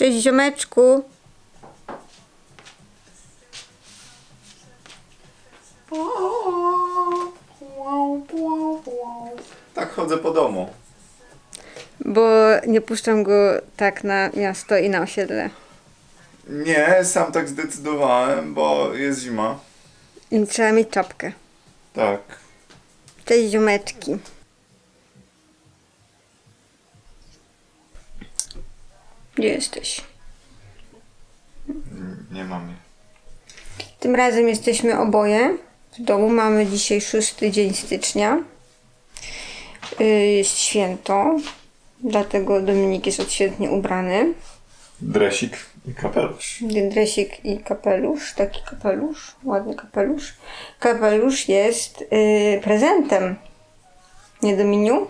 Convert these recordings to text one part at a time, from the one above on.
Cześć ziomeczku. Tak chodzę po domu. Bo nie puszczam go tak na miasto i na osiedle. Nie, sam tak zdecydowałem, bo jest zima. I trzeba mieć czapkę. Tak. Cześć ziomeczki. Gdzie jesteś? Nie mam jej. Tym razem jesteśmy oboje w domu. Mamy dzisiaj szósty dzień stycznia. Yy, Jest święto, dlatego Dominik jest odświętnie ubrany. Dresik i kapelusz. Dresik i kapelusz, taki kapelusz, ładny kapelusz. Kapelusz jest yy, prezentem. Nie Dominiu?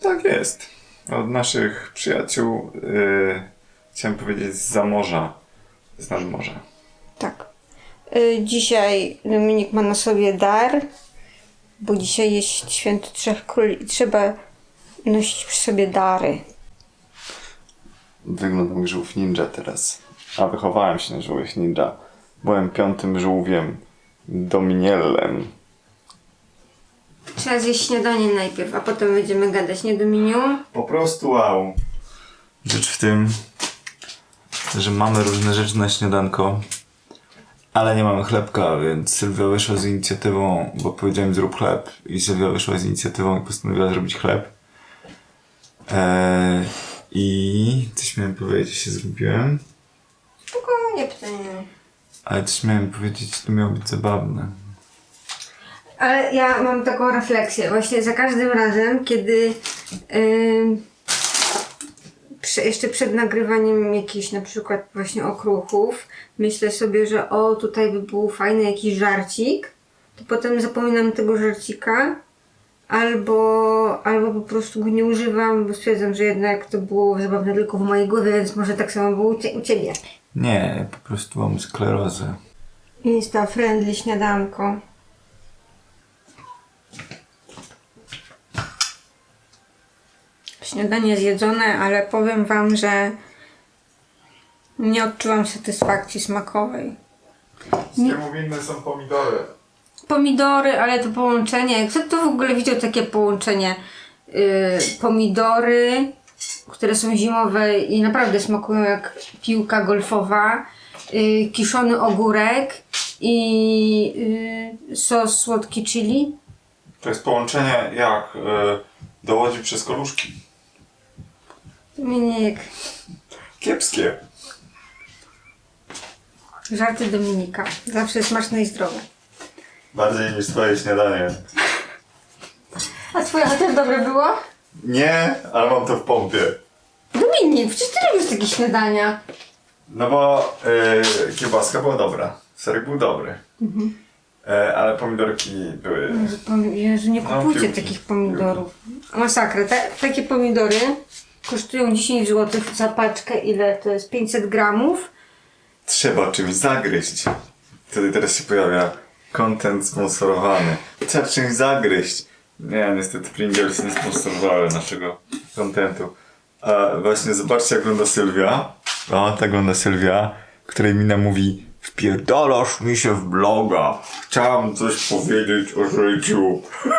Tak jest. Od naszych przyjaciół, yy, chciałem powiedzieć z zamorza, z nadmorza. Tak. Y, Dzisiaj Dominik ma na sobie dar, bo dzisiaj jest święto Trzech Króli i trzeba nosić przy sobie dary. Wyglądam jak żółw ninja teraz. A wychowałem się na żółwiech ninja. Byłem piątym żółwiem Dominiellem. Trzeba zjeść śniadanie najpierw, a potem będziemy gadać, nie Dominiu? Po prostu wow. Rzecz w tym, że mamy różne rzeczy na śniadanko, ale nie mamy chlebka, więc Sylwia wyszła z inicjatywą, bo powiedziałem zrób chleb i Sylwia wyszła z inicjatywą i postanowiła zrobić chleb. Eee, I coś miałem powiedzieć, się zgubiłem, Spokojnie, pytanie. ale coś miałem powiedzieć, to miało być zabawne. Ale ja mam taką refleksję. Właśnie za każdym razem, kiedy yy, jeszcze przed nagrywaniem jakichś na przykład właśnie okruchów, myślę sobie, że o, tutaj by był fajny jakiś żarcik, to potem zapominam tego żarcika albo, albo po prostu go nie używam, bo stwierdzam, że jednak to było zabawne tylko w mojej głowie, więc może tak samo było u, cie, u Ciebie. Nie, po prostu mam sklerozę. Insta friendly śniadanko. Śniadanie zjedzone, ale powiem wam, że nie odczuwam satysfakcji smakowej. Z czemu winne są pomidory? Pomidory, ale to połączenie. Kto to w ogóle widział takie połączenie? Yy, pomidory, które są zimowe i naprawdę smakują jak piłka golfowa, yy, kiszony ogórek i yy, sos słodki chili. To jest połączenie jak do łodzi przez koluszki. Dominik, Kiepskie. żarty Dominika. Zawsze smaczne i zdrowe. Bardziej niż twoje śniadanie. A twoje też dobre było? Nie, ale mam to w pompie. Dominik, przecież ty lubisz takie śniadania. No bo yy, kiełbaska była dobra. Serek był dobry. E, ale pomidorki były... Jezu, pom- Jezu, nie No, kupujcie piłki. takich pomidorów. Masakra. Te, takie pomidory kosztują 10 zł za paczkę. Ile to jest? 500 gramów. Trzeba czymś zagryźć. Wtedy teraz się pojawia content sponsorowany. Trzeba czymś zagryźć. Nie, niestety Pringles nie sponsorowały naszego contentu. A właśnie zobaczcie jak wygląda Sylwia. O, tak wygląda Sylwia, której mina mówi Wpierdalasz mi się w bloga. Chciałam coś powiedzieć o życiu.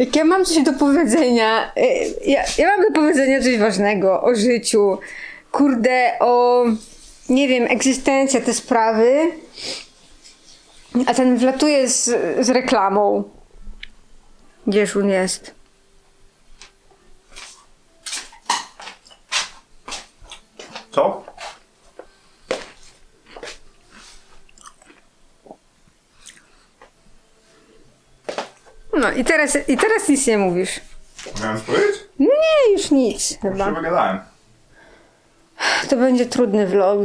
Jak ja mam coś do powiedzenia, y, ja, ja mam do powiedzenia coś ważnego o życiu. Kurde, o nie wiem, egzystencja te sprawy. A ten wlatuje z, z reklamą. Gdzież on jest? Co? No i teraz, i teraz nic nie mówisz. Miałem? No nie, już nic Już się chyba. wygadałem. To będzie trudny vlog.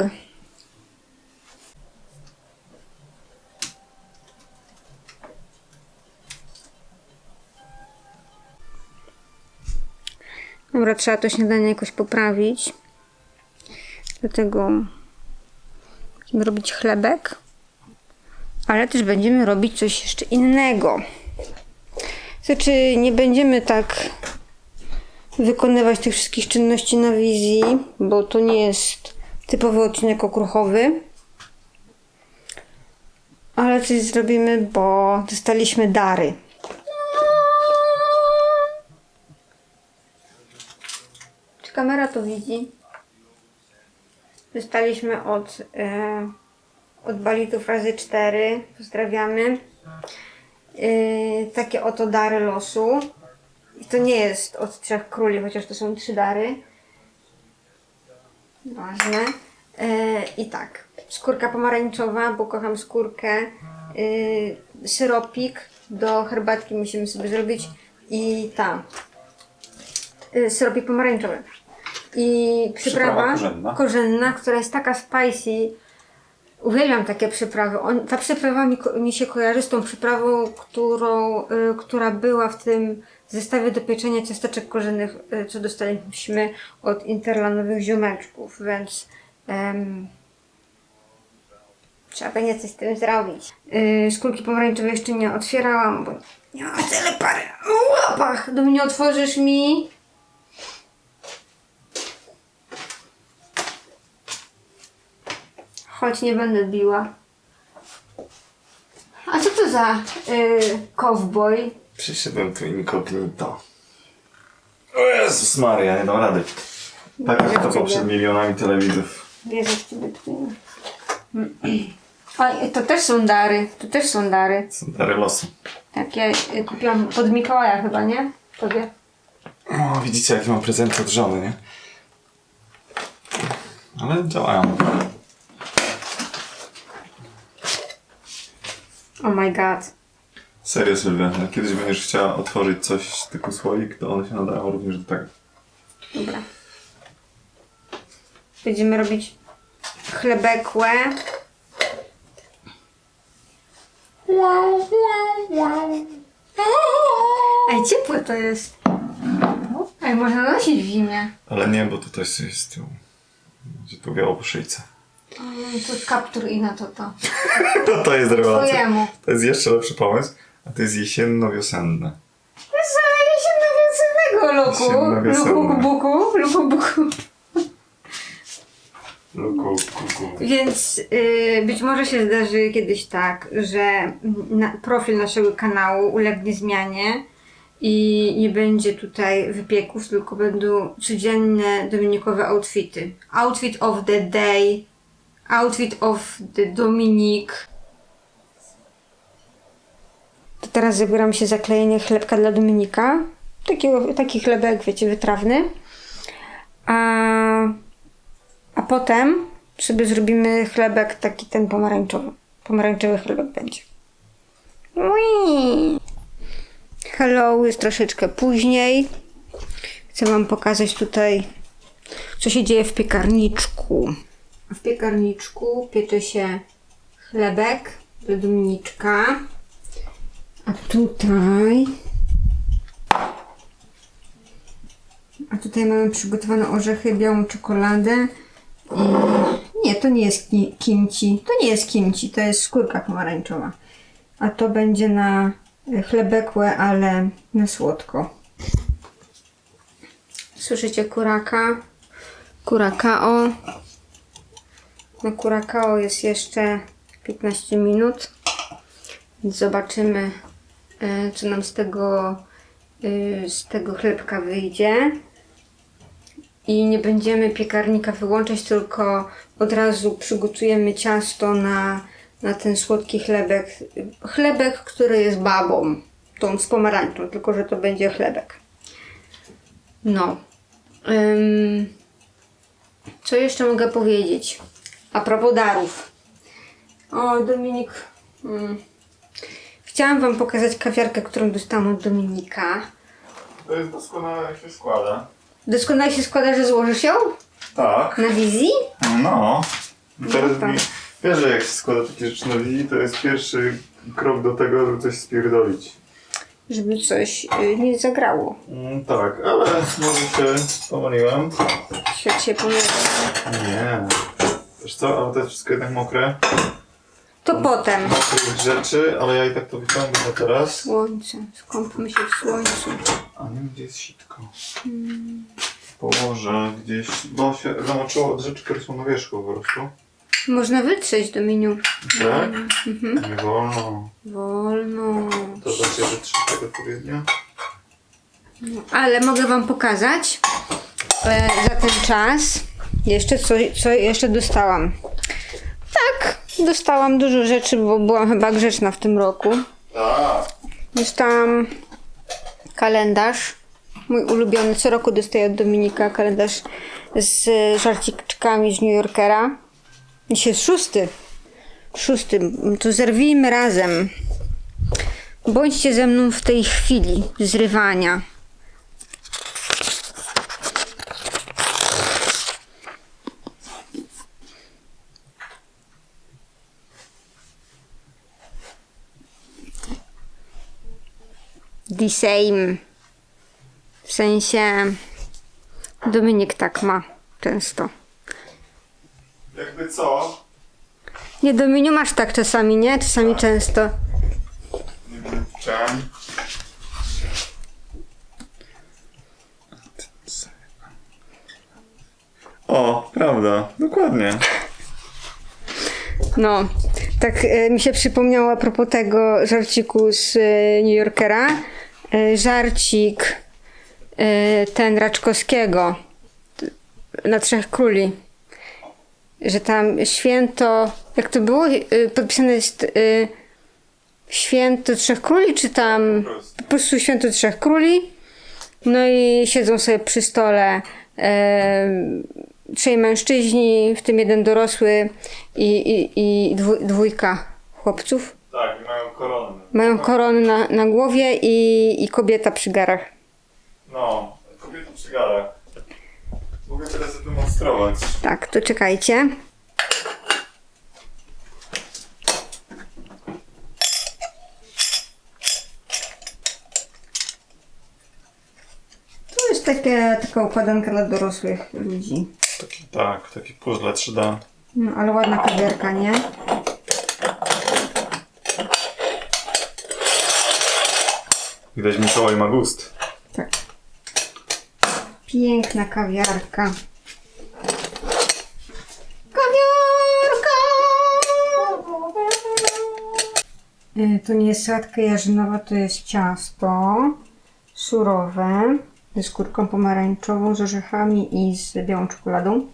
Dobra, trzeba to śniadanie jakoś poprawić. Dlatego będziemy robić chlebek. Ale też będziemy robić coś jeszcze innego. Znaczy, nie będziemy tak wykonywać tych wszystkich czynności na wizji, bo to nie jest typowy odcinek okruchowy. Ale coś zrobimy, bo dostaliśmy dary. Czy kamera to widzi? Dostaliśmy od, e, od balitów razy 4. Pozdrawiamy. E, takie oto dary losu. I to nie jest od trzech króli, chociaż to są trzy dary. Ważne. E, I tak. Skórka pomarańczowa, bo kocham skórkę. E, syropik do herbatki musimy sobie zrobić. I ta. E, syropik pomarańczowy. I przyprawa, Przyprawa korzenna. korzenna, która jest taka spicy. Uwielbiam takie przyprawy. On, ta przyprawa mi, mi się kojarzy z tą przyprawą, którą, y, która była w tym zestawie do pieczenia ciasteczek korzennych, y, co dostaliśmy od interlanowych ziomeczków, więc trzeba będzie coś z tym zrobić. Y, szkórki pomarańczowe jeszcze nie otwierałam, bo nie mam tyle pary łapach. Do mnie otworzysz mi? Choć nie będę biła. A co to za y, cowboy? Przyszedłem tu incognito. O Jezus Maria, nie dam rady. Tak jak to przed milionami telewizów. Wierzę w ciebie i to też są dary. To też są dary. Są dary losu. Tak, ja y, kupiłam pod Mikołaja chyba, nie? Tobie. O, widzicie jakie mam prezenty od żony, nie? Ale działają. Oh my god. Serio Sylwia, jak kiedyś będziesz chciała otworzyć coś typu słoik, to one się nadają również do tego. Dobra. Będziemy robić chlebekłę. Ej, ciepłe to jest. Ej, można nosić w zimie. Ale nie, bo tutaj jest z tyłu. Będzie tu biało po szyjce. To kaptur i na to to. To, to jest rewelacja. Twojemu. To jest jeszcze lepszy pomysł, a to jest jesienno-wiosenne. Zaleje się na wiosennego luku. Jesienno-wiosenne. Luku buku, luku buku. Luku, kuku. Więc y, być może się zdarzy kiedyś tak, że na, profil naszego kanału ulegnie zmianie i nie będzie tutaj wypieków, tylko będą codzienne dominikowe outfity. Outfit of the day, outfit of the Dominik. To teraz zabieram się za klejenie chlebka dla Dominika. Takiego, taki chlebek, wiecie, wytrawny. A a potem sobie zrobimy chlebek taki ten pomarańczowy. Pomarańczowy chlebek będzie. Ui. Hello, jest troszeczkę później. Chcę Wam pokazać tutaj, co się dzieje w piekarniczku. W piekarniczku piecze się chlebek do Dominiczka. A tutaj A tutaj mamy przygotowane orzechy, białą czekoladę. I... Nie, to nie jest ki- kimchi. To nie jest kimchi, to jest skórka pomarańczowa. A to będzie na chlebekłe, ale na słodko. Słyszycie kuraka? Kurakao. Na kurakao jest jeszcze 15 minut. Więc zobaczymy, y, co nam z tego, y, z tego chlebka wyjdzie i nie będziemy piekarnika wyłączać, tylko od razu przygotujemy ciasto na, na ten słodki chlebek. Chlebek, który jest babą, tą z pomarańczą, tylko że to będzie chlebek. No. Co jeszcze mogę powiedzieć? A propos darów. O, Dominik. Mm. Chciałam Wam pokazać kawiarkę, którą dostałam od Dominika. To jest doskonale jak się składa. Doskonale się składa, że złożysz ją Tak. na wizji? No. Teraz No tak. mi, wiesz, że jak się składa takie rzeczy na wizji, to jest pierwszy krok do tego, żeby coś spierdolić. żeby coś y, nie zagrało. Mm, tak, ale może się pomyliłem. Świat się pomylił. Nie. Wiesz co, ale to jest wszystko jednak mokre. To potem. mokrych rzeczy, ale ja i tak to wyciągnę teraz. Słońce. Skąpmy się w słońcu. A nie wiem, gdzie jest sitko. Położę gdzieś, bo się zamoczyło od rzeczy, które są na wierzchu po prostu. Można wytrzeć do menu. Tak? Nie wolno. Wolno. To da się wytrzymać odpowiednio. Ale mogę wam pokazać e, za ten czas jeszcze co, co jeszcze dostałam. Tak, dostałam dużo rzeczy, bo byłam chyba grzeczna w tym roku. Dostałam kalendarz. Mój ulubiony, co roku dostaję od Dominika kalendarz z żarciczkami z New Yorkera. Dzisiaj jest szósty. Szósty. To zerwijmy razem. Bądźcie ze mną w tej chwili zrywania. The same. W sensie Dominik tak ma często. Jakby co? Nie, Dominiu, masz tak czasami, nie? Czasami często. Nie wiem, chciałem. O, prawda, dokładnie. No, tak e, mi się przypomniało a propos tego żarciku z e, New Yorkera. E, żarcik e, ten Raczkowskiego na Trzech Króli. Że tam święto, jak to było? E, podpisane jest święto Trzech Króli, czy tam po prostu święto Trzech Króli. No i siedzą sobie przy stole trzej mężczyźni, w tym jeden dorosły i, i, i dwójka chłopców. Tak, i mają koronę. Mają korony na, na głowie i, i kobieta przy garach. No, kobiety przy garach. Mogę teraz zademonstrować. Tak, to czekajcie. To jest takie, taka układanka dla dorosłych ludzi. Taki, tak, taki puzzle 3D. No, ale ładna kawiarka, nie? Widać Mikołaj ma gust. Tak. Piękna kawiarka. Kawiarka! Y, To nie jest sałatka jarzynowa, to jest ciasto surowe ze skórką pomarańczową, z orzechami i z białą czekoladą.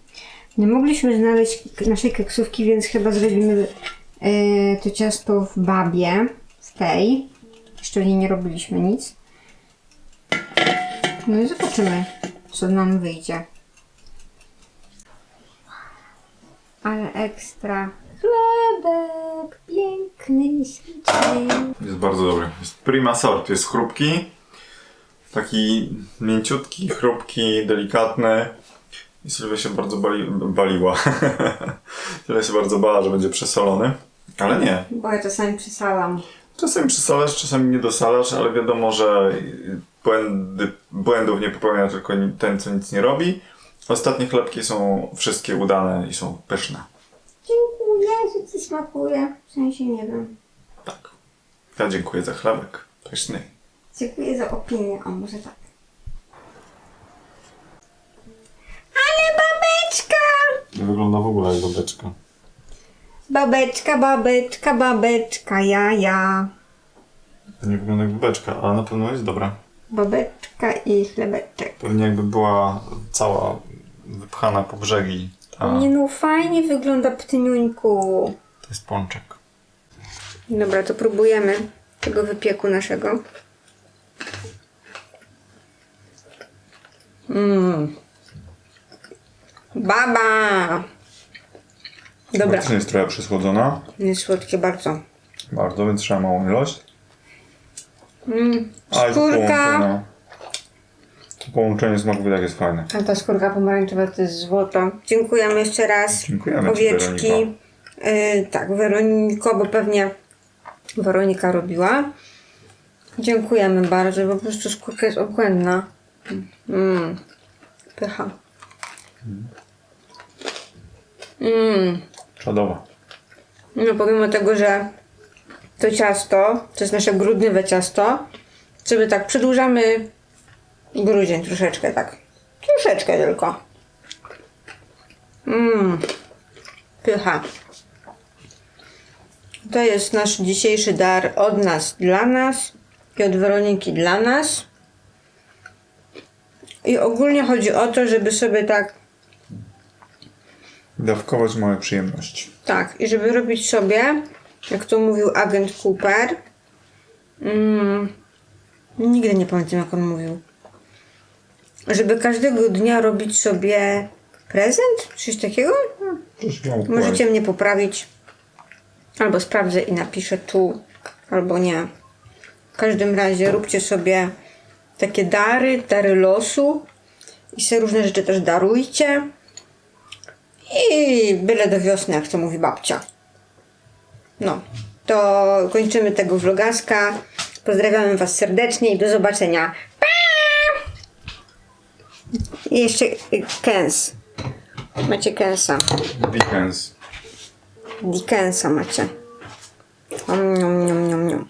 Nie mogliśmy znaleźć naszej keksówki, więc chyba zrobimy y, to ciasto w babie, w tej. Jeszcze nie robiliśmy nic. No i zobaczymy, co nam wyjdzie. Ale ekstra. Chlebek, piękny, śliczny. Jest bardzo dobry. Jest prima sort, jest chrupki. Taki mięciutki, chrupki, delikatny. I Sylwia się bardzo bali, baliła. Sylwia się bardzo bała, że będzie przesolony. Ale nie. Bo ja czasami przysalam. Czasami przesalasz, czasami nie dosalasz, ale wiadomo, że błędy, błędów nie popełnia tylko ten, co nic nie robi. Ostatnie chlebki są wszystkie udane i są pyszne. Dziękuję, że ci smakuje. W sensie nie wiem. Tak. Ja dziękuję za chlebek. Pyszny. Dziękuję za opinię, a może tak. Ale babeczka! Nie wygląda w ogóle jak babeczka. Babeczka, babeczka, babeczka, ja, ja. To nie wygląda jak babeczka, ale na pewno jest dobra. Babeczka i chlebeczek. Pewnie jakby była cała wypchana po brzegi. Ta, Nie no, fajnie wygląda ptyniuńku. to jest pączek. Dobra, to próbujemy tego wypieku naszego. Mmm. Baba! Dobra, Też jest trochę przesłodzona. jest słodkie bardzo. Bardzo, więc trzeba małą ilość. Mm. A, to Skórka. połączone. To połączenie smaków i tak jest fajne. A ta skórka pomarańczowa to jest złoto. Dziękujemy jeszcze raz. Dziękujemy ci, Owieczki. Y, tak, Weroniko, bo pewnie Weronika robiła. Dziękujemy bardzo, bo po prostu skórka jest obłędna. Mm. Pycha. Mm. Czadowa. No pomimo tego, że to ciasto, to jest nasze grudniowe ciasto, sobie tak przedłużamy grudzień troszeczkę, tak. Troszeczkę tylko. Mmm. Pycha. To jest nasz dzisiejszy dar od nas dla nas i od Weroniki dla nas. I ogólnie chodzi o to, żeby sobie tak Dawkować małe przyjemności. Tak, i żeby robić sobie, jak to mówił agent Cooper, mm, nigdy nie pamiętam jak on mówił, żeby każdego dnia robić sobie prezent, coś takiego. Możecie mnie poprawić, albo sprawdzę i napiszę tu, albo nie. W każdym razie róbcie sobie takie dary, dary losu i sobie różne rzeczy też darujcie. I byle do wiosny, jak to mówi babcia. No, to kończymy tego vlogaska. Pozdrawiamy Was serdecznie i do zobaczenia. I jeszcze y, Kens. Macie Kensa. Dickens. Dickensa macie. Om, niom, niom, niom, niom.